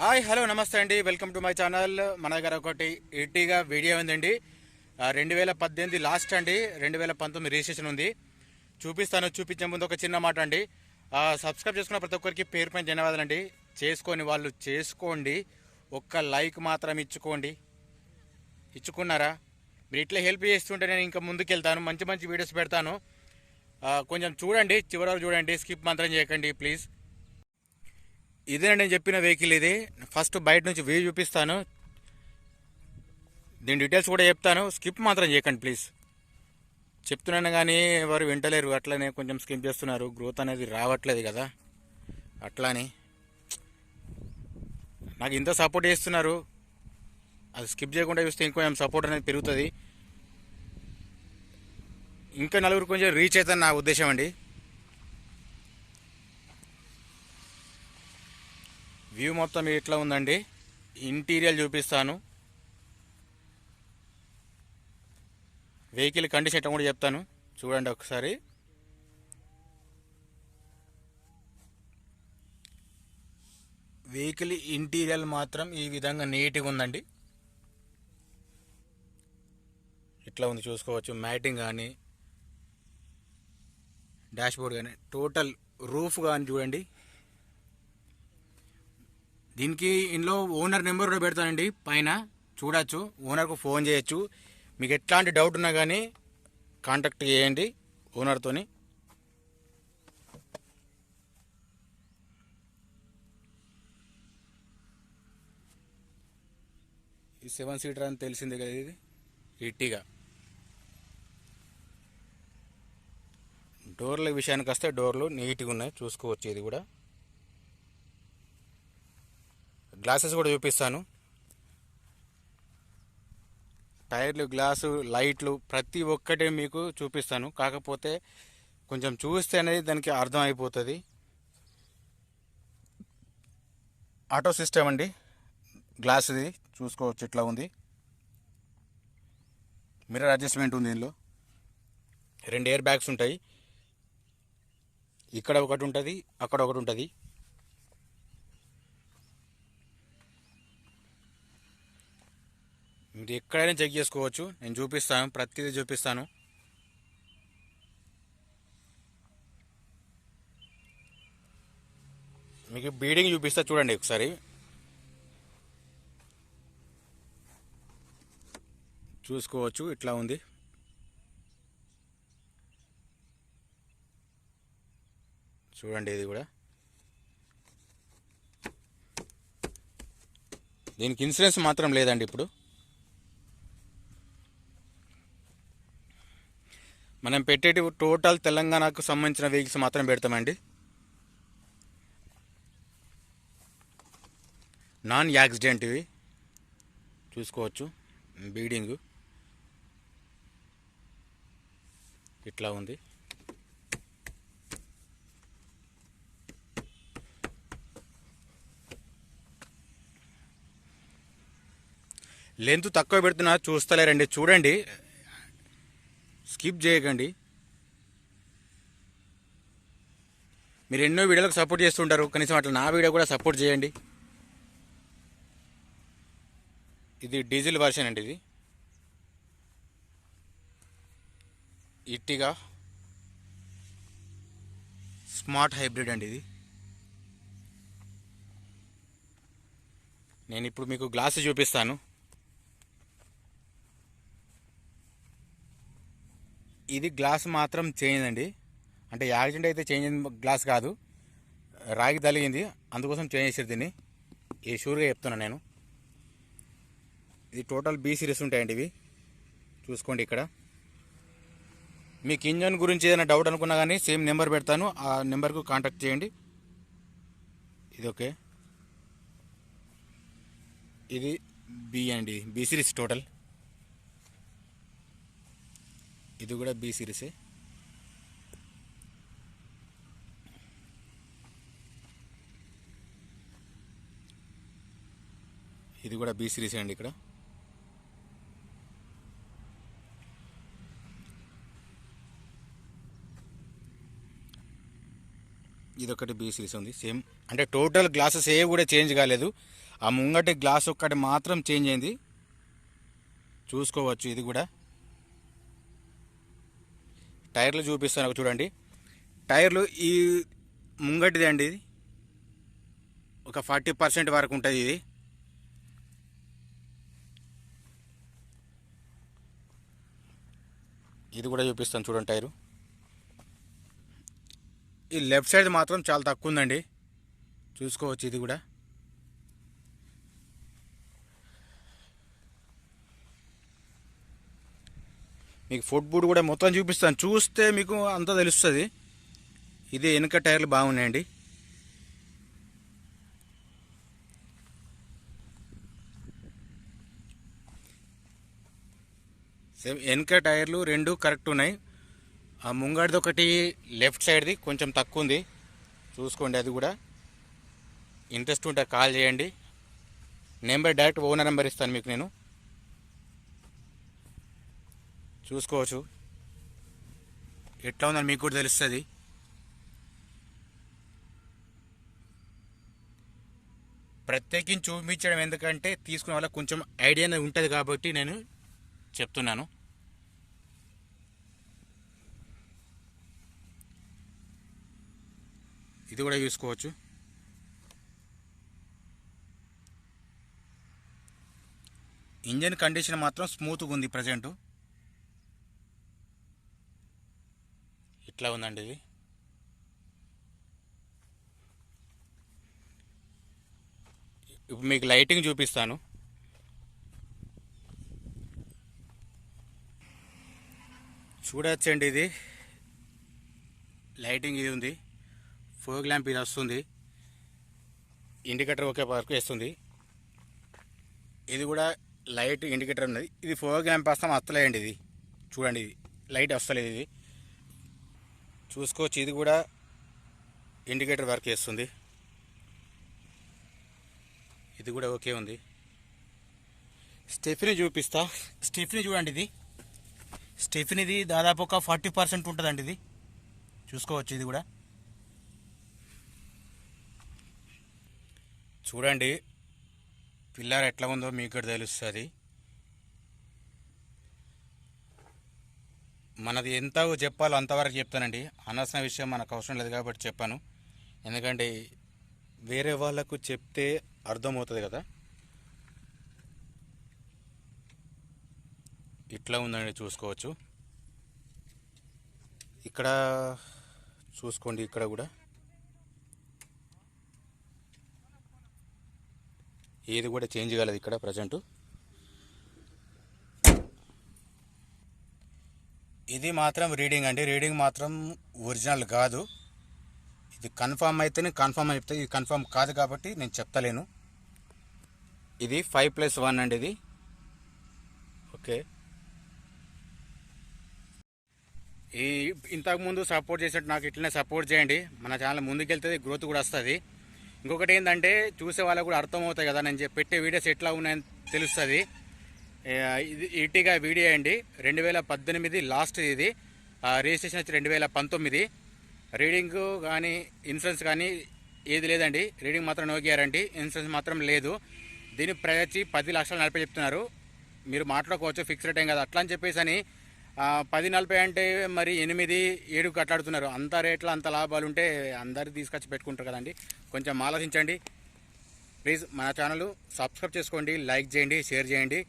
Hi hello నమస్తే అండి. Welcome to my channel. మన దగ్గర ఒకటి. ఎయిటీగా వీడియో ఉందండి. రెండు వేల పద్దెనిమిది లాస్ట్ అండి. రెండు వేల పంతొమ్మిది రిజిస్ట్రేషన్ ఉంది. చూపిస్తాను. చూపించే ముందు ఒక చిన్న మాట అండి. సబ్స్క్రైబ్ చేసుకున్న ప్రతి ఒక్కరికి పేరు పైన ధన్యవాదాలండి చేసుకొని వాళ్ళు చేసుకోండి. ఒక్క లైక్ మాత్రం ఇచ్చుకోండి. ఇచ్చుకున్నారా? మీరు ఇట్లా హెల్ప్ చేస్తుంటే నేను ఇంకా ముందుకెళ్తాను. మంచి మంచి వీడియోస్ పెడతాను. కొంచెం చూడండి. చివరి చూడండి. స్కిప్ మాత్రం చేయకండి ప్లీజ్. ఇదే నేను చెప్పిన వెహికల్ ఇది. ఫస్ట్ బయట నుంచి వ్యూ చూపిస్తాను. దీని డీటెయిల్స్ కూడా చెప్తాను. స్కిప్ మాత్రం చేయకండి ప్లీజ్. చెప్తున్నాను కానీ వారు వింటలేరు. అట్లనే కొంచెం స్కిప్ చేస్తున్నారు. గ్రోత్ అనేది రావట్లేదు కదా. అట్లాని. నాకు ఇంత సపోర్ట్ చేస్తున్నారు. అది స్కిప్ చేయకుండా చూస్తే ఇంకొంచెం సపోర్ట్ అనేది పెరుగుతుంది. ఇంకా నలుగురు కొంచెం రీచ్ అవుతుంది నా ఉద్దేశం అండి. వ్యూ మొత్తం ఇట్లా ఉందండి? ఇంటీరియర్ చూపిస్తాను. వెహికల్ కండిషన్ ఎట్లా కూడా చెప్తాను. చూడండి ఒకసారి. వెహికల్ ఇంటీరియర్ మాత్రం ఈ విధంగా నీట్గా ఉందండి. ఇట్లా ఉంది చూసుకోవచ్చు. మ్యాటింగ్ కానీ డాష్బోర్డ్ కానీ టోటల్ రూఫ్ కానీ చూడండి. దీనికి ఇందులో ఓనర్ నెంబర్ కూడా పెడతానండి. పైన చూడొచ్చు. ఓనర్కు ఫోన్ చేయొచ్చు. మీకు ఎట్లాంటి డౌట్ ఉన్నా కానీ కాంటాక్ట్ చేయండి ఓనర్తోని. ఈ సెవెన్ సీటర్ అని తెలిసిందే కదా ఇది? ఇట్టిగా డోర్ల విషయానికి వస్తే డోర్లు నీట్గా ఉన్నాయి. చూసుకోవచ్చు ఇది కూడా. గ్లాసెస్ కూడా చూపిస్తాను. టైర్లు గ్లాసు లైట్లు ప్రతి ఒక్కటి మీకు చూపిస్తాను. కాకపోతే కొంచెం చూస్తే అనేది దానికి అర్థం అయిపోతుంది. ఆటో సిస్టమ్ అండి. గ్లాస్ది చూసుకోవచ్చు ఇట్లా ఉంది. మిర్రర్ అడ్జస్ట్మెంట్ ఉంది దీనిలో రెండు ఎయిర్ బ్యాగ్స్ ఉంటాయి. ఇక్కడ ఒకటి ఉంటుంది అక్కడ ఒకటి ఉంటుంది. మీరు ఎక్కడైనా చెక్ చేసుకోవచ్చు. నేను చూపిస్తాను. ప్రతిదీ చూపిస్తాను. మీకు బీడింగ్ చూపిస్తా చూడండి ఒకసారి. చూసుకోవచ్చు. ఇట్లా ఉంది. చూడండి ఇది కూడా. దీనికి ఇన్సూరెన్స్ మాత్రం లేదండి ఇప్పుడు. మనం పెట్టేటి టోటల్ తెలంగాణకు సంబంధించిన వెహికల్స్ మాత్రం పెడతామండి. నాన్ యాక్సిడెంట్ ఇవి. చూసుకోవచ్చు. బీడింగ్. ఇట్లా ఉంది. లెంత్ తక్కువ పెడుతున్నా చూస్తలేరండి. చూడండి. స్కిప్ చేయకండి. మీరు ఎన్నో వీడియోలకు సపోర్ట్ చేస్తుంటారు. కనీసం అట్లా నా వీడియో కూడా సపోర్ట్ చేయండి. ఇది డీజిల్ వర్షన్ అండి ఇది. ఇట్టిగా స్మార్ట్ హైబ్రిడ్ అండి ఇది. నేను ఇప్పుడు మీకు గ్లాస్ చూపిస్తాను. ఇది గ్లాస్ మాత్రం చేంజ్ అండి. అంటే యాక్సిడెంట్ అయితే చేంజ్ గ్లాస్ కాదు. రాగి తలిగింది అందుకోసం చేంజ్ చేసారు దీన్ని. ఈ షూర్గా చెప్తున్నాను నేను. ఇది టోటల్ బీ సిరీస్ ఉంటాయండి ఇవి. చూసుకోండి ఇక్కడ. మీకు ఇంజన్ గురించి ఏదైనా డౌట్ అనుకున్నా కానీ సేమ్ నెంబర్ పెడతాను. ఆ నెంబర్కు కాంటాక్ట్ చేయండి. ఇది ఓకే. ఇది బి అండి. బీ సిరీస్ టోటల్ ఇది కూడా బి సిరీసే ఇది కూడా బి సిరీసే అండి ఇక్కడ. ఇదొకటి బీ సిరీస్ ఉంది. సేమ్ అంటే టోటల్ గ్లాసెస్ ఏ కూడా చేంజ్ కాలేదు. ఆ ముంగటి గ్లాస్ ఒక్కటి మాత్రం చేంజ్ అయింది. చూసుకోవచ్చు ఇది కూడా. టైర్లు చూపిస్తాను ఒక చూడండి. టైర్లు ఈ ముంగటిది అండి ఇది. ఒక ఫార్టీ పర్సెంట్ వరకు ఉంటుంది ఇది. ఇది కూడా చూపిస్తాను చూడండి టైరు. ఈ లెఫ్ట్ సైడ్ మాత్రం చాలా తక్కువ ఉందండి. చూసుకోవచ్చు ఇది కూడా. మీకు ఫుట్ బూట్ కూడా మొత్తం చూపిస్తాను. చూస్తే మీకు అంతా తెలుస్తుంది. ఇది వెనుక టైర్లు బాగున్నాయండి. సేమ్ వెనుక టైర్లు రెండు కరెక్ట్ ఉన్నాయి. ఆ ముంగడిది ఒకటి లెఫ్ట్ సైడ్ది కొంచెం తక్కువ ఉంది. చూసుకోండి అది కూడా. ఇంట్రెస్ట్ ఉంటే కాల్ చేయండి. నెంబర్ డైరెక్ట్ ఓనర్ నెంబర్ ఇస్తాను మీకు నేను. చూసుకోవచ్చు. ఎట్లా ఉందని మీకు కూడా తెలుస్తుంది. ప్రత్యేకించి చూపించడం ఎందుకంటే తీసుకునే వాళ్ళకి కొంచెం ఐడియా అనేది ఉంటుంది కాబట్టి నేను చెప్తున్నాను. ఇది కూడా చూసుకోవచ్చు. ఇంజన్ కండిషన్ మాత్రం స్మూత్గా ఉంది ప్రజెంటు. ఇట్లా ఉందండి ఇది? ఇప్పుడు మీకు లైటింగ్ చూపిస్తాను. చూడొచ్చండి ఇది. లైటింగ్ ఇది ఉంది. ఫోగ్ ల్యాంప్ ఇది వస్తుంది. ఇండికేటర్ ఒకే వరకు వేస్తుంది ఇది కూడా లైట్ ఇండికేటర్ ఉన్నది. ఇది ఫోగ్ ల్యాంప్ వస్తాం వస్తలేదండి ఇది. చూడండి ఇది. లైట్ వస్తలేదు ఇది. చూసుకోవచ్చు. ఇది కూడా ఇండికేటర్ వర్క్ చేస్తుంది. ఇది కూడా ఓకే ఉంది. స్టెఫినీ చూపిస్తా. స్టెఫినీ చూడండి ఇది. స్టెఫినీది దాదాపు ఒక ఫార్టీ పర్సెంట్ ఉంటుందండి ఇది. చూసుకోవచ్చు ఇది కూడా. చూడండి. పిల్లర్ ఎట్లా ఉందో మీకు కూడా తెలుస్తుంది. మనది ఎంత చెప్పాలో అంతవరకు చెప్తానండి. అనవసరం విషయం మనకు అవసరం లేదు కాబట్టి చెప్పాను. ఎందుకంటే వేరే వాళ్ళకు చెప్తే అర్థమవుతుంది కదా. ఇట్లా ఉందండి చూసుకోవచ్చు. ఇక్కడ చూసుకోండి ఇక్కడ కూడా. ఏది కూడా చేంజ్ కాలేదు ఇక్కడ ప్రజెంటు. ఇది మాత్రం రీడింగ్ అండి. రీడింగ్ మాత్రం ఒరిజినల్ కాదు. ఇది కన్ఫామ్ అయితేనే కన్ఫామ్ చెప్తే ఇది కన్ఫామ్ కాదు కాబట్టి నేను చెప్తలేను. ఇది ఫైవ్ ప్లస్ వన్ అండి ఇది. ఓకే. ఈ ఇంతకుముందు సపోర్ట్ చేసినట్టు నాకు ఇట్లనే సపోర్ట్ చేయండి. మన ఛానల్ ముందుకెళ్తుంది గ్రోత్ కూడా వస్తుంది. ఇంకొకటి ఏంటంటే చూసే వాళ్ళకు కూడా అర్థమవుతాయి కదా నేను పెట్టే వీడియోస్ ఎట్లా ఉన్నాయని తెలుస్తుంది. ఇది ఈటీగా వీడియో అండి. రెండు వేల పద్దెనిమిది లాస్ట్ ఇది. ఆ, రిజిస్ట్రేషన్ వచ్చి రెండు వేల పంతొమ్మిది. రీడింగ్ కానీ ఇన్సూరెన్స్ కానీ ఏది లేదండి. రీడింగ్ మాత్రం నో గ్యారంటీ ఇన్సూరెన్స్ మాత్రం లేదు. దీని ప్రైస్ వచ్చి పది లక్షలు నలభై చెప్తున్నారు. మీరు మాట్లాడుకోవచ్చు ఫిక్స్ రేట్ ఏం కదా. అట్లా అని చెప్పేసి అని పది నలభై అంటే మరి ఎనిమిది ఏడు కట్లాడుతున్నారు. అంత రేట్లో అంత లాభాలు ఉంటే అందరు తీసుకొచ్చి పెట్టుకుంటారు కదండి. కొంచెం ఆలోచించండి. ప్లీజ్ మన ఛానల్ సబ్స్క్రైబ్ చేసుకోండి లైక్ చేయండి షేర్ చేయండి.